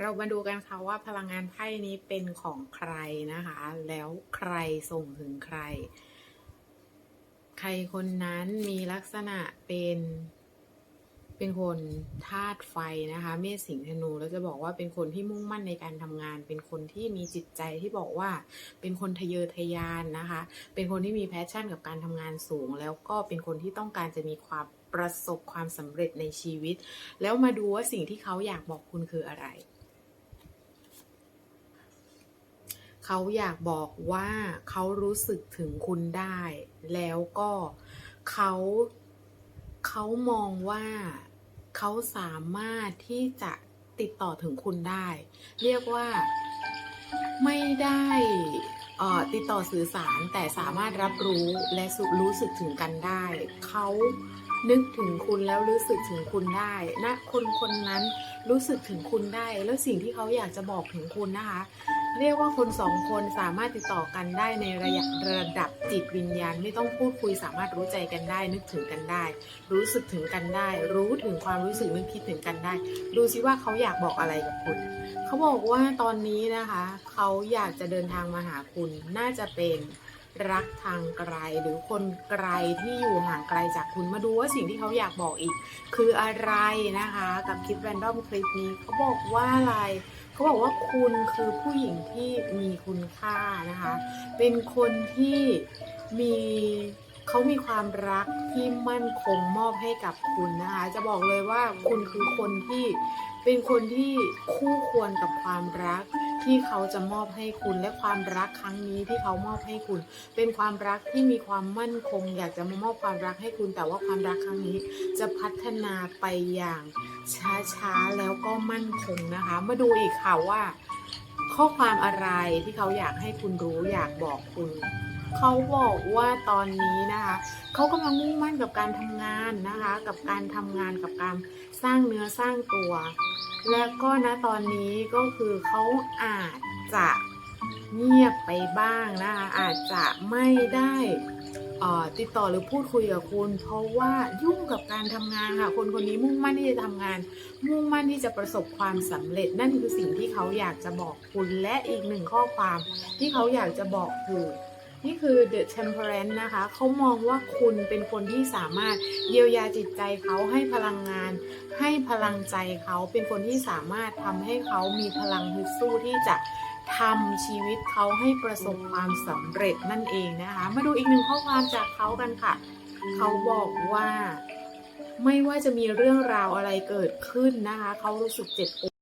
เรามาดูกันค่ะว่าพลังงานไพ่นี้เป็นของใครนะคะ แล้วใครส่งถึงใคร ใครคนนั้นมีลักษณะเป็นเป็นคนธาตุไฟนะคะ เมษสิงห์ธนูแล้วจะบอกว่าเป็นคนที่มุ่งมั่นในการทำงาน เป็นคนที่มีจิตใจที่บอกว่า เป็นคนทะเยอทะยานนะคะ เป็นคนที่มีแพชชั่นกับการทำงานสูง แล้วก็เป็นคนที่ต้องการจะมีความประสบความสำเร็จในชีวิต แล้วมาดูว่าสิ่งที่เขาอยากบอกคุณคืออะไร เขาอยากบอกว่าเขารู้สึกถึงคุณได้ แล้วก็เขาเขามองว่าเขาสามารถที่จะติดต่อถึงคุณได้ เรียกว่าไม่ได้อ่อติดต่อสื่อสารแต่สามารถรับรู้และรู้สึกถึงกันได้ เขานึกถึงคุณแล้วรู้สึกถึงคุณได้นะคนคนนั้นรู้สึกถึงคุณได้ แล้วสิ่งที่เขาอยากจะบอกถึงคุณนะคะ เรียกว่าคนสองคนสามารถติดต่อกันได้ในระยะระดับจิตวิญญาณ ไม่ต้องพูดคุยสามารถรู้ใจกันได้ นึกถึงกันได้ รู้สึกถึงกันได้ รู้ถึงความรู้สึกนึกคิดถึงกันได้ ดูซิว่าเขาอยากบอกอะไรกับคุณ เขาบอกว่าตอนนี้นะคะ เขาอยากจะเดินทางมาหาคุณน่าจะเป็น รักทางไกลหรือคนไกลที่อยู่ห่างไกลจากคุณมาดูว่าสิ่งที่เขาอยากบอกอีก คืออะไรนะคะ กับคลิปแรนดอมคลิปนี้เขาบอกว่าอะไรเขาบอกว่าคุณคือผู้หญิงที่มีคุณค่านะคะ เป็นคนที่มีเขามีความรักที่มั่นคงมอบให้กับคุณนะคะ จะบอกเลยว่าคุณคือคนที่เป็นคนที่คู่ควรกับความรัก ที่เขาจะมอบให้คุณและความรักครั้งนี้ที่เขามอบให้คุณ เป็นความรักที่มีความมั่นคง อยากจะมามอบความรักให้คุณ แต่ว่าความรักครั้งนี้จะพัฒนาไปอย่างช้าๆแล้วก็มั่นคงนะคะ มาดูอีกค่ะว่า ข้อความอะไรที่เขาอยากให้คุณรู้อยากบอกคุณเขาบอกว่าตอนนี้นะคะ เขากำลังมุ่งมั่นกับการทำงานนะคะ กับการทำงานกับการสร้างเนื้อสร้างตัว และก็นะตอนนี้ก็คือเขาอาจจะเงียบไปบ้างนะคะอาจจะไม่ได้อ่อติดต่อหรือพูดคุยกับคุณ เพราะว่ายุ่งกับการทำงานค่ะ คนคนนี้มุ่งมั่นที่จะทำงาน มุ่งมั่นที่จะประสบความสำเร็จ นั่นคือสิ่งที่เขาอยากจะบอกคุณและอีกหนึ่งข้อความที่เขาอยากจะบอกคือ นี่คือ The Temperance นะคะเขามองว่าคุณเป็นคนที่สามารถเยียวยาจิตใจเขาให้พลังงาน ให้พลังใจเขาเป็นคนที่สามารถทำให้เขามีพลังฮึดสู้ที่จะทำชีวิตเขาให้ประสบความสำเร็จนั่นเองนะคะ มาดูอีกหนึ่งข้อความจากเขากันค่ะ เขาบอกว่า ไม่ว่าจะมีเรื่องราวอะไรเกิดขึ้นนะคะ เขารู้สึกเจ็บปวด